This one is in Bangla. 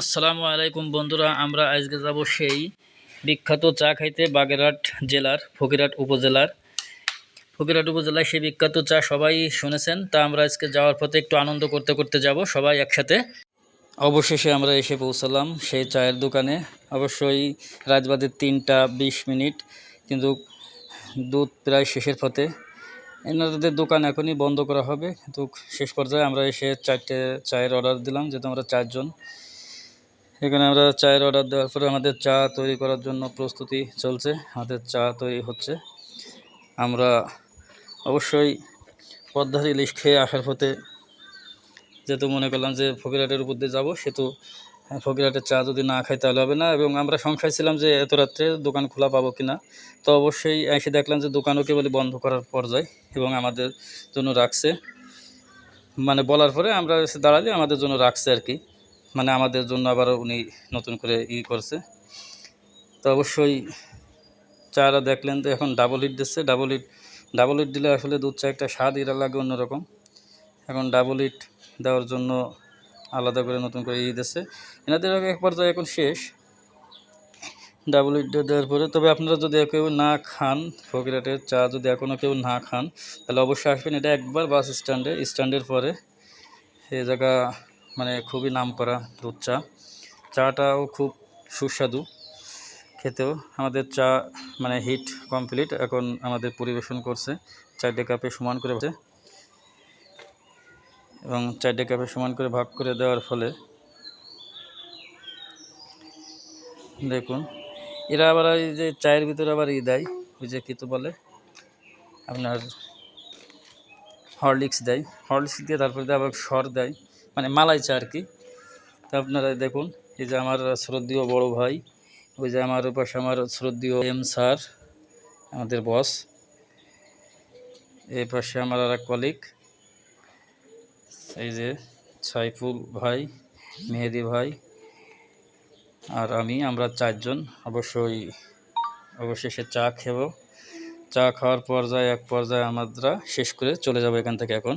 আসসালামু আলাইকুম বন্ধুরা, আমরা আজকে যাব সেই বিখ্যাত চা খাইতে বাগেরহাট জেলার, ফকিরহাট উপজেলার। ফকিরহাট উপজেলায় সেই বিখ্যাত চা সবাই শুনেছেন, তা আমরা আজকে যাওয়ার পথে একটু আনন্দ করতে করতে যাব, সবাই একসাথে। অবশেষে আমরা এসে পৌঁছালাম সেই চায়ের দোকানে। অবশ্যই রাজবাদের তিনটা বিশ মিনিট, কিন্তু দুধ প্রায় শেষের পথে। এনাদের দোকান এখনই বন্ধ করা হবে, কিন্তু শেষ পর্যায়ে আমরা এসে চারটে চায়ের অর্ডার দিলাম, যেহেতু আমরা চারজন। এখানে আমরা চায়ের অর্ডার দেওয়ার পরে আমাদের চা তৈরি করার জন্য প্রস্তুতি চলছে। আমাদের চা তৈরি হচ্ছে। আমরা অবশ্যই পদ্মার ইলিশ খেয়ে আসার পথে যেহেতু মনে করলাম যে ফকিরহাটের উপর দিয়ে যাব, সেহেতু ফকিরহাটের চা যদি না খাই তাহলে হবে না। এবং আমরা সংখ্যায় ছিলাম যে এত রাত্রে দোকান খোলা পাবো কি না। তো অবশ্যই এসে দেখলাম যে দোকানও কেবলই বন্ধ করার পর্যায়ে এবং আমাদের জন্য রাখছে। মানে বলার পরে আমরা এসে দাঁড়ালে আমাদের জন্য রাখছে আর কি। মানে আমাদের জন্য আবার উনি নতুন করে ই করছে। তো অবশ্যই চারা দেখলেন তো এখন ডাবল হিট দিচ্ছে। ডাবল হিট ডাবল হিট দিলে আসলে দুধ চা একটা স্বাদ এরা লাগে অন্যরকম। এখন ডাবল হিট দেওয়ার জন্য আলাদা করে নতুন করে ই দিচ্ছে। এনাদের আগে এক পর্যায়ে এখন শেষ। ডাবল হিট দেওয়ার পরে, তবে আপনারা যদি কেউ না খান ফকিরাটের চা, যদি এখনও কেউ না খান, তাহলে অবশ্যই আসবেন। এটা একবার বাস স্ট্যান্ডে। স্ট্যান্ডের পরে এই জায়গা মানে খুবই নাম করা দুধ চা। চাটাও খুব সুস্বাদু। খেতেও আমাদের চা মানে হিট কমপ্লিট। এখন আমাদের পরিবেশন করছে। চারটে কাপে সমান করে এবং চারটে কাপে সমান করে ভাগ করে দেওয়ার ফলে দেখুন, এরা আবার এই যে চায়ের ভিতরে আবার ই দেয়। ওই যে কী তো বলে? আপনার হরলিক্স দেয়। হরলিক্স দিয়ে তারপরে আবার সর দেয়। মানে মালাই চা আর কি। তা আপনারা দেখুন, এই যে আমার শ্রদ্ধীয় বড় ভাই, ওই যে আমার পাশে আমার শ্রদ্ধীয় এম স্যার, আমাদের বস এই পাশে আমার আর এক কলিগ এই যে সাইফুল ভাই, মেহেদি ভাই, আর আমি, আমরা চারজন অবশ্যই, অবশেষে চা খেব। চা খাওয়ার পর্যায়ে, এক পর্যায়ে আমরা শেষ করে চলে যাব এখান থেকে এখন।